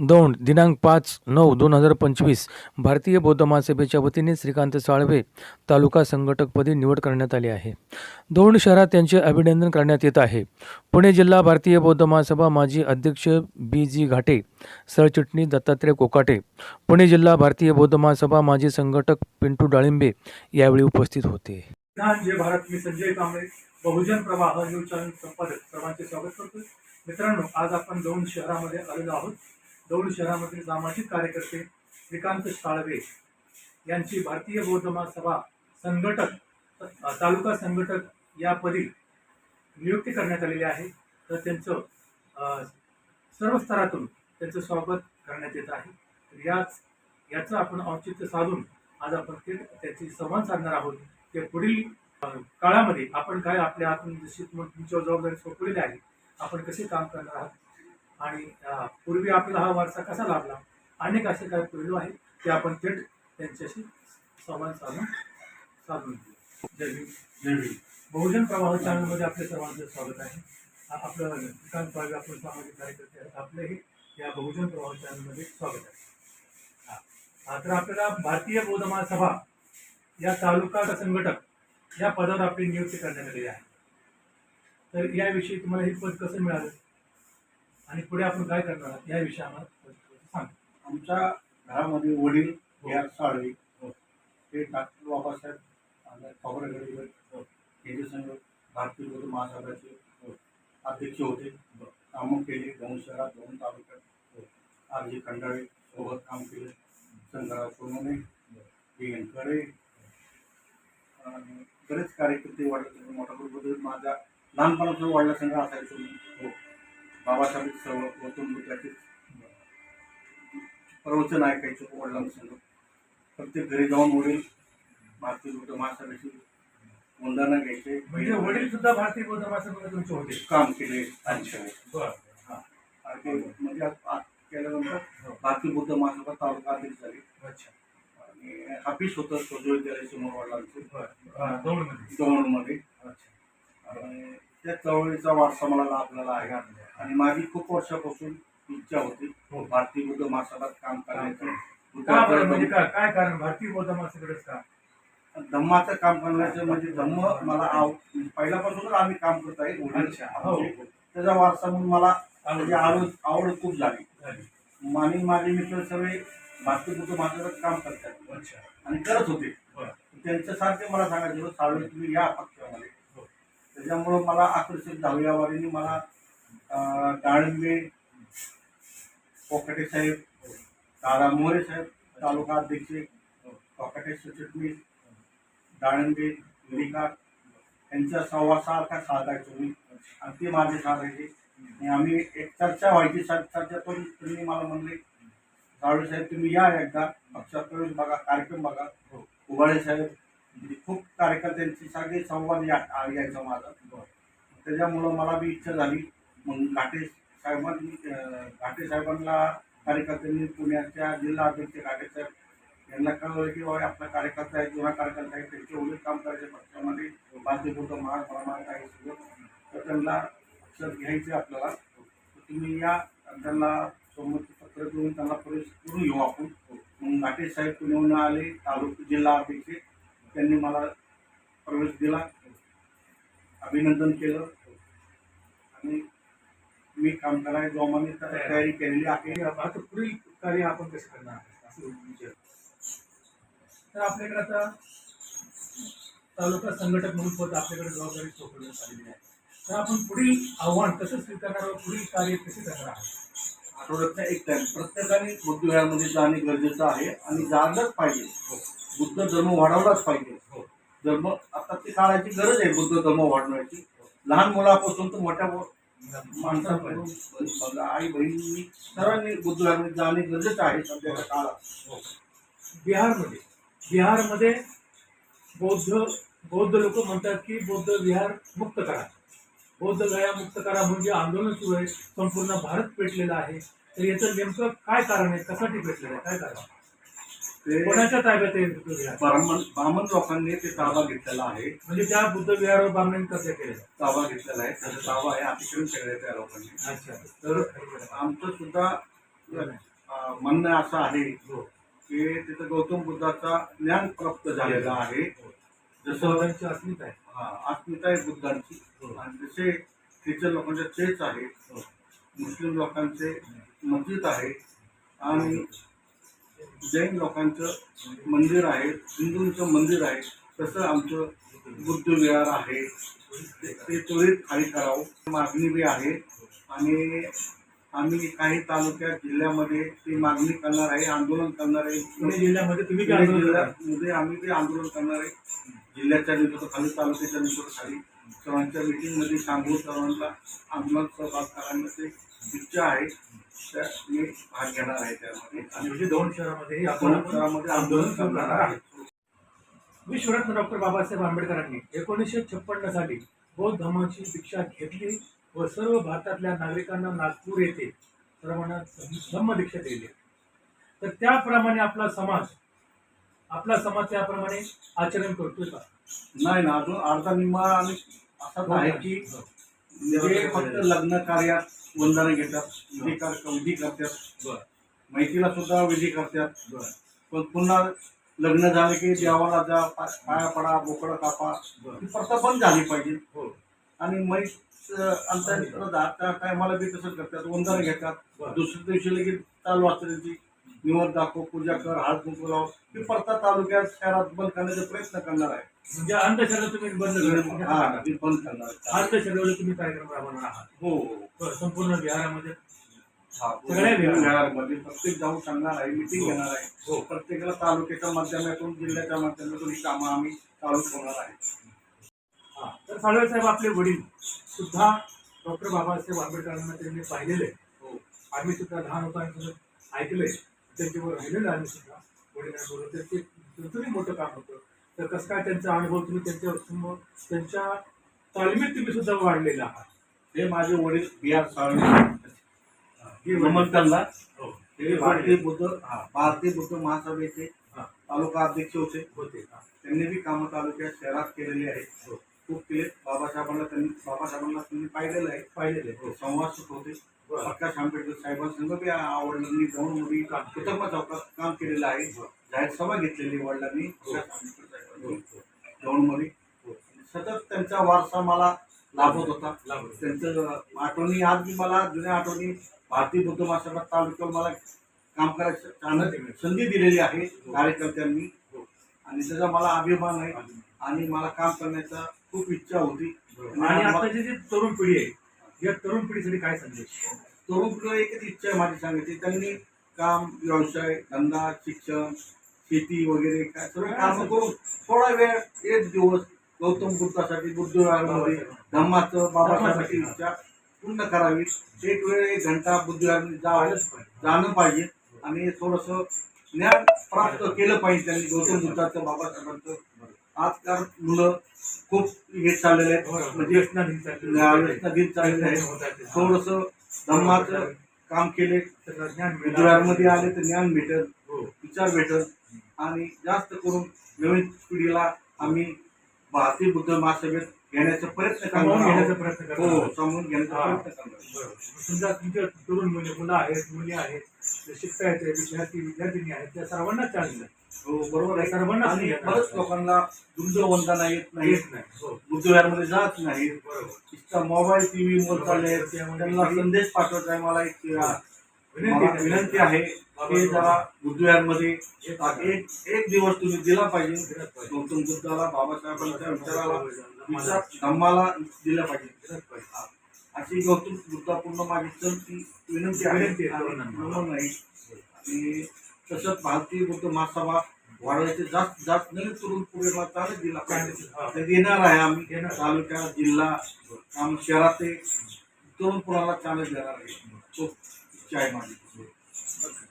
दौंड दिनांक पाच नऊ दोन हजार पंचवीस भारतीय बौद्ध महासभेच्या वतीने श्रीकांत साळवे तालुका संघटकपदी निवड करण्यात आली आहे. दौंड शहरात त्यांचे अभिनंदन करण्यात येत आहे. पुणे जिल्हा भारतीय बौद्ध महासभा माजी अध्यक्ष बी जी घाटे सरचिटणीस दत्तात्रय कोकाटे पुणे जिल्हा भारतीय बौद्ध महासभा माजी संघटक पिंटू डाळिंबे यावेळी उपस्थित होते. भारत मी संजय कांबळे बहुजन प्रवाह न्यूज चॅनल संपादक सर्वांचे स्वागत करतो मित्रांनो आज आपण दौंड शहरामध्ये आलेलो आहोत. दौंड शहरामधील सामाजिक कार्यकर्ते श्रीकांत साळवे यांची भारतीय बौद्ध महासभा संघटक तालुका संघटक यापदी नियुक्ती करण्यात आलेली आहे. तर त्यांचं सर्व स्तरातून त्यांचं स्वागत करण्यात येत आहे. तर याच याचं आपण औचित्य साधून आज आपण थेट त्याची संवाद साधणार आहोत. ते पुढील काळामध्ये आपण काय आपल्या हातून जशी तुमच्या जबाबदारी सोपवलेली आहे आपण कसे काम करणार आहात आणि पूर्वी आपला हा वारसा कसा लाभला अनेक असे काय पैलू आहेत ते आपण थेट त्यांच्याशी संवाद साधून साधून घेऊ. जय बहुजन प्रवाह चॅनलमध्ये आपले सर्वांचं स्वागत आहे. आपलं श्रीकांत पाळवे आपण सामाजिक कार्यकर्ते आहेत. आपलंही या बहुजन प्रवाह चॅनलमध्ये स्वागत आहे. तर आपल्याला भारतीय बौद्ध महासभा या तालुका संघटक या पदावर आपली नियुक्ती करण्यात आलेली आहे. तर याविषयी तुम्हाला हे पद कसं मिळालं? आणि पुढे आपण काय करणार आहात याविषयी आम्हाला सांग. आमच्या घरामध्ये वडील या साळवे ते डॉक्टर बाबासाहेब यांचे संघ भारतीय बौद्ध महासभाचे अध्यक्ष होते. कामं केली दोन शहरात दोन तालुक्यात. आर जी खंडाळे सोबत काम केले. शंकरराव सोनवणे आणि बरेच कार्यकर्ते वाढले. मोठा बद्दल माझा लहानपणापासून वाढला संघ असायचो हो. बाबासाहेब सर्व वतून त्याचे प्रवचन ऐकायचं वडिलांसंग प्रत्येक घरी जाऊन वडील भारतीय बौद्ध महासभेची वंदना घ्यायचे. म्हणजे वडील सुद्धा भारतीय बौद्ध महासभेमध्ये तुमचे होते? काम केले. अच्छा. बरं. म्हणजे केल्यानंतर भारतीय बौद्ध महासभा तालुका अध्यक्ष झाले. अच्छा. आणि ऑफिस होतं सोजो विद्यालय समोर वडिलांचं. बरं. दौंडमध्ये. दौंडमध्ये. अच्छा. आणि त्या चळवळीचा वारसा मला लाभलेला आहे. आणि माझी खूप वर्षापासून इच्छा होती हो. भारतीय बौद्ध महासभात काम करण्याची का बरं? म्हणजे काय कारण? भारतीय बौद्ध महासभेच का? धम्माचं काम करण्याचं म्हणजे धम्म मला आव पहिल्यापासूनच आम्ही काम करत आहे. हो. त्याचा वारसा म्हणून मला म्हणजे आवड आवड खूप झाली. आणि माझे मित्र सगळे भारतीय बौद्ध महासभात काम करतात. अच्छा. आणि करत होते. त्यांच्यासारखे मला सांगायचं साळवे तुम्ही या पक्षामध्ये. हो. त्याच्यामुळं मला आकर्षित झालं. या वारीने मला डाळिंबे कोकाटे साहेब दादा मोरे साहेब तालुका अध्यक्ष कोकाटे सचिटणीस डाळिंबे विनिकार यांच्या सहवासासारखा साधायचो मी आणि ते माझे साधायचे आणि आम्ही एक चर्चा व्हायची चर्चा चर्चेतून तुम्ही मला म्हणले सावळे साहेब तुम्ही या एकदा. पक्षात प्रवेश बघा कार्यक्रम बघा. उबाळे साहेब म्हणजे खूप कार्यकर्त्यांची सगळे संवाद या यायचा माझा. त्याच्यामुळं मला बी इच्छा झाली. मग घाटे साहेबांनी घाटे साहेबांना कार्यकर्त्यांनी पुण्याच्या जिल्हा अध्यक्ष घाटे साहेब यांना कळवलं की बाबा आपला कार्यकर्ता आहे जुना कार्यकर्ता आहे त्यांचे उलट काम करायचे पक्षामध्ये भारतीय महाग महाप्रमाणात आहे सगळं. तर त्यांना अक्षर घ्यायचे आपल्याला. तर तुम्ही या त्यांना संमती पत्र देऊन त्यांना प्रवेश करून घेऊ आपण. मग घाटे साहेब पुण्याहून आले तालुका जिल्हा अध्यक्ष. त्यांनी मला प्रवेश दिला अभिनंदन केलं. आणि मी काम करायला जोमाने तयारी केलेली आहे आता पुढील कार्य आपण कसं करणार असं विचार तर आपल्याकडे आता तालुका संघटक म्हणून पद आपल्याकडे जबाबदारी सोपवण्यात आलेली आहे. तर आपण पुढील आव्हान कसं स्वीकारणार आहोत? पुढील कार्य कसे करणार आहोत? आठवड्यातला एक टाइम प्रत्येकाने बुद्धविहारामध्ये जाणे गरजेचं आहे आणि जाणलंच पाहिजे. बुद्ध धर्म वाढवलाच पाहिजे. हो. धर्म आता ती काळाची गरज आहे बुद्ध धर्म वाढवण्याची लहान मुलापासून तर मोठ्या माणसापर्यंत बघा, आई बहिणी सर्वांनी बुद्धाने जाणे गरजेचं आहे सध्याच्या काळात बिहारमध्ये बिहारमध्ये बौद्ध बौद्ध लोक म्हणतात की बौद्ध विहार मुक्त करा. बौद्ध गया मुक्त करा म्हणजे आंदोलन सुरू आहे संपूर्ण भारत पेटलेला आहे. तर याचं नेमकं काय कारण आहे? कशासाठी पेटलेलं आहे? काय कारण ते कोणाच्या ताब्यात आहे? ब्राह्मण ब्राह्मण लोकांनी ते ताबा घेतलेला आहे. म्हणजे त्या बुद्ध विहारावर बांधणी कब्जा केलेला ताबा घेतलेला आहे. त्याचा ताबा आहे. अतिक्रम केलेला आहे त्या लोकांनी. अच्छा. तर आमचं सुद्धा अं, म्हणणं असं आहे हो. की तिथं गौतम बुद्धाचा ज्ञान प्राप्त झालेलं आहे. जसं बौद्धांची अस्मिता आहे. हा अस्मिता आहे बुद्धांची. हो. आणि जसे ख्रिश्चन लोकांचे चर्च आहे हो. मुस्लिम लोकांचे मस्जिद आहे. आणि जैन लोकांचं मंदिर आहे हिंदूंचं मंदिर आहे तसं आमचं बुद्ध विहार आहे. ते- त्वरित खाली करावं मागणी बी आहे. आणि आम्ही काही तालुक्यात जिल्ह्यामध्ये ती मागणी करणार आहे आंदोलन करणार आहे. पुणे जिल्ह्यामध्ये तुम्ही काय आंदोलन? जिल्ह्यामध्ये आम्ही ते आंदोलन करणार आहे. जिल्ह्याच्या नेतृत्वाखाली तालुक्याच्या नेतृत्वाखाली सर्वांच्या मिटिंगमध्ये सांगून सर्वांना आंदोलन सहभाग करण्याची इच्छा आहे. मी भाग घेणार आहे त्यामध्ये आणि म्हणजे दोन आपण शहरामध्ये आंदोलन करणार आहे विश्वरत्न डॉक्टर बाबासाहेब आंबेडकरांनी एकोणीसशे छप्पन्न साली बौद्ध धर्माची दीक्षा घेतली व सर्व भारतातल्या नागरिकांना नागपूर येथे सर्वांना दीक्षा दिली. तर त्याप्रमाणे आपला समाज आपला समाज त्याप्रमाणे आचरण करतोय का? नाही ना अजून अर्धा निम्मा आणि असाच आहे की जे फक्त लग्न कार्यात वंदना घेतात विधी कर- विधी करतात. माहितीला सुद्धा विधी करतात. पण पुन्हा लग्न झालं की देवाला जा पा- पाया पडा बोकडं कापा. ही प्रथा बंद झाली पाहिजे. हो. आणि म्हैस आमच्या त्या टायमाला बी तसंच करतात. वंदना घेतात. बरं. दुसऱ्या दिवशी लगेच चालू असते त्यांची. निवड दाखव पूजा कर हळद कुंकू लाव ही प्रथा तालुक्यात शहरात बंद करण्याचा प्रयत्न करणार आहे म्हणजे अंधश्रद्धा तुम्ही बंद हा करणार ती बंद करणार आहे. अंधश्रद्धेवर तुम्ही कार्यक्रम राबवणार आहात हो हो बरं, संपूर्ण बिहारामध्ये हा, सगळ्या प्रत्येक जाऊन सांगणार आहे मिटिंग हो. घेणार आहे हो. प्रत्येकाला तालुक्याच्या माध्यमातून जिल्ह्याच्या माध्यमातून ही कामं आम्ही चालू ठेवणार आहे हा. तर साळवे साहेब आपले वडील सुद्धा डॉक्टर बाबासाहेब आंबेडकरांना त्यांनी पाहिलेले हो. आम्ही सुद्धा लहान लोकांसोबत ऐकलंय त्यांच्यावर राहिलेलं आम्ही सुद्धा वडिलांबरोबर तर ते तुम्ही मोठं काम होतं तर कसं काय त्यांचा अनुभव तुम्ही त्यांच्यासमोर त्यांच्या तालमीत तुम्ही सुद्धा वाढलेला आहात? हे माझे वडील बिहार साळवे. हे वडील- नमस्कारला हो. भारतीय बुद्ध हा भारतीय बुद्ध महासभेचे. तालुका अध्यक्ष होते. होते. त्यांनी बी कामं तालुक्यात शहरात केलेली आहेत. हो. खूप केले. बाबासाहेबांना त्यांनी बाबासाहेबांना त्यांनी पाहिलेलं आहे. पाहिलेले हो संवाद सुट होते बरं. प्रकाश आंबेडकर साहेबांसंग बी आवडलं जाऊन मी हुतात्मा चौकात काम केलेलं आहे. जाहीर सभा घेतलेली वडिलांनी. प्रकाश आंबेडकर साहेबांनी दौंडमध्ये सतत त्यांचा वारसा मला लाभत होता. त्यांचं आठवणी आज मला जुन्या आठवणी भारतीय बुद्ध महासभा तालुक्यावर मला काम करायचं संधी दिलेली आहे कार्यकर्त्यांनी. आणि त्याचा मला अभिमान आहे. आणि मला काम करण्याचा खूप इच्छा होती. आणि आताची जी तरुण पिढी आहे या तरुण पिढीसाठी काय संदेश? तरुण पिढीला एकच इच्छा आहे माझी सांगायची. त्यांनी काम व्यवसाय धंदा शिक्षण शेती वगैरे काय सर्व काम करून थोडा वेळ एक दिवस गौतम बुद्धासाठी बुद्धविहारमध्ये धम्माचं बाबासाहेबांची इच्छा पूर्ण करावी. एक वेळ एक घंटा बुद्धविहारमध्ये जावं जाणं पाहिजे. आणि थोडंसं ज्ञान प्राप्त केलं पाहिजे त्यांनी गौतम बुद्धाचं बाबासाहेबांचं. आजकाल मुलं खूप हे चाललेले आहेत. म्हणजे व्यसना दिन चाललेलं आहे. व्यसना दिन चाललेलं आहे होत आहे. थोडस धम्माचं काम केले सगळं ज्ञान आले तर ज्ञान भेटल हो. विचार भेटल. आणि जास्त करून नवीन पिढीला आम्ही भारतीय बुद्ध महासभेत घेण्याचा प्रयत्न सामावून घेण्याचा. प्रयत्न करणार हो. सामावून घेण्याचा हा. प्रयत्न करणार. बरोबर. समजा तुमच्या तरुण मुले मुलं आहेत मुली आहेत जे शिकता येते विद्यार्थी विद्यार्थिनी आहेत त्या सर्वांना चान्स हो बरोबर आहे सर्वांना आणि स्त्रिया बरेच लोकांना बुद्ध वंदना येत नाही येत नाही हो बुद्धविहारमध्ये जात नाही बरोबर नुसता मोबाईल टीव्ही वर चालले आहेत. त्यांना संदेश पाठवायचा आहे मला एक विनंती आहे. की जरा बुद्धविहारमध्ये एक एक दिवस तुम्ही दिला पाहिजे. गौतम बुद्धाला बाबासाहेबांच्या विचाराला विचार धम्माला दिला पाहिजे. अशी गौतम बुद्धापूर्ण माझी विनंती आहे. नाही. आणि तसंच भारतीय बुद्ध महासभा वाढवायचे जास्त जास्त नवीन तरुण पुढे चालत दिला पाहिजे. देणार आहे आम्ही. तालुका जिल्हा आम शहरात तरुण पुराला चालत देणार आहे. 加一码就不错